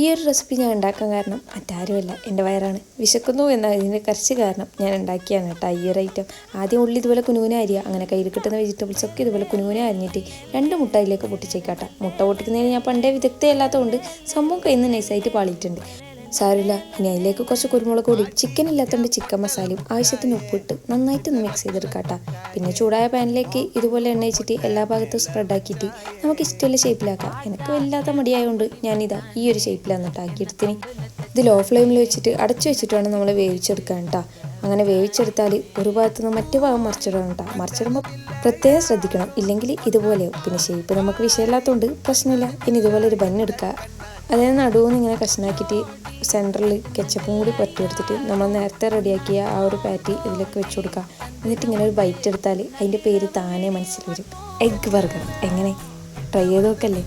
ഈ ഒരു റെസിപ്പി ഞാൻ ഉണ്ടാക്കാൻ കാരണം മറ്റാരുമല്ല. എന്റെ വയറാണ്. വിശക്കുന്നു എന്നതിന്റെ കരച്ച് കാരണം ഞാൻ ഉണ്ടാക്കിയാണ് കേട്ടോ ഈ ഒരു ഐറ്റം ആദ്യം ഉള്ളി ഇതുപോലെ കുനുകുന അരിയുക അങ്ങനെ കയ്യിൽ കിട്ടുന്ന വെജിറ്റബിൾസ് ഒക്കെ ഇതുപോലെ കുനുകുന അരിഞ്ഞിട്ട് രണ്ട് മുട്ട അതിലേക്ക് പൊട്ടിച്ചേക്കാട്ടെ. മുട്ട പൊട്ടിക്കുന്നതിന് ഞാൻ പണ്ടേ വിദഗ്ധയല്ലാത്തതുകൊണ്ട് സംഭവം കയ്യിൽ നിന്ന് നൈസായിട്ട് പാളിയിട്ടുണ്ട്. സാരമില്ല ഇനി അതിലേക്ക് കുറച്ച് കുരുമുളക് പൊടി ചിക്കൻ ഇല്ലാത്തതുകൊണ്ട് ചിക്കൻ മസാലയും ആവശ്യത്തിന് ഉപ്പിട്ട് നന്നായിട്ടൊന്ന് മിക്സ് ചെയ്തെടുക്കാട്ടോ. പിന്നെ ചൂടായ പാനിലേക്ക് ഇതുപോലെ എണ്ണ വെച്ചിട്ട് എല്ലാ ഭാഗത്തും സ്പ്രെഡ് ആക്കിയിട്ട് നമുക്ക് ഇഷ്ടമുള്ള ഷേപ്പിലാക്കാം എനിക്ക് വല്ലാത്ത മടിയായതുകൊണ്ട് ഞാനിതാ ഈ ഒരു ഷേപ്പിലാണ് കേട്ടോ ആക്കിയെടുത്തിന്. ഇത് ലോ ഫ്ലെയിമിൽ വെച്ചിട്ട് അടച്ചു വെച്ചിട്ട് വേണം നമ്മൾ വേവിച്ചെടുക്കാൻ കേട്ടോ അങ്ങനെ വേവിച്ചെടുത്താൽ ഒരു ഭാഗത്ത് നിന്ന് മറ്റു ഭാഗം മറിച്ചിടണം കേട്ടോ മറിച്ചിടുമ്പോൾ പ്രത്യേകം ശ്രദ്ധിക്കണം. ഇല്ലെങ്കിൽ ഇതുപോലെയാവും. പിന്നെ ഷേപ്പ് നമുക്ക് വിഷയമില്ലാത്തതുകൊണ്ട് പ്രശ്നമില്ല. ഇനി ഇതുപോലെ ഒരു ബന്നെടുക്കുക അതായത് നടുവെന്ന് ഇങ്ങനെ കഷ്ണാക്കിയിട്ട് സെന്ററിൽ കെച്ചപ്പും കൂടി പറ്റി എടുത്തിട്ട് നമ്മൾ നേരത്തെ റെഡിയാക്കിയ ആ ഒരു പാറ്റി ഇതിലേക്ക് വെച്ച് കൊടുക്കുക. എന്നിട്ട് ഇങ്ങനെ ഒരു ബൈറ്റ് എടുത്താൽ അതിന്റെ പേര് താനേ മനസ്സിൽ വരും. എഗ് ബർഗർ എങ്ങനെ? ട്രൈ ചെയ്ത് നോക്കല്ലേ?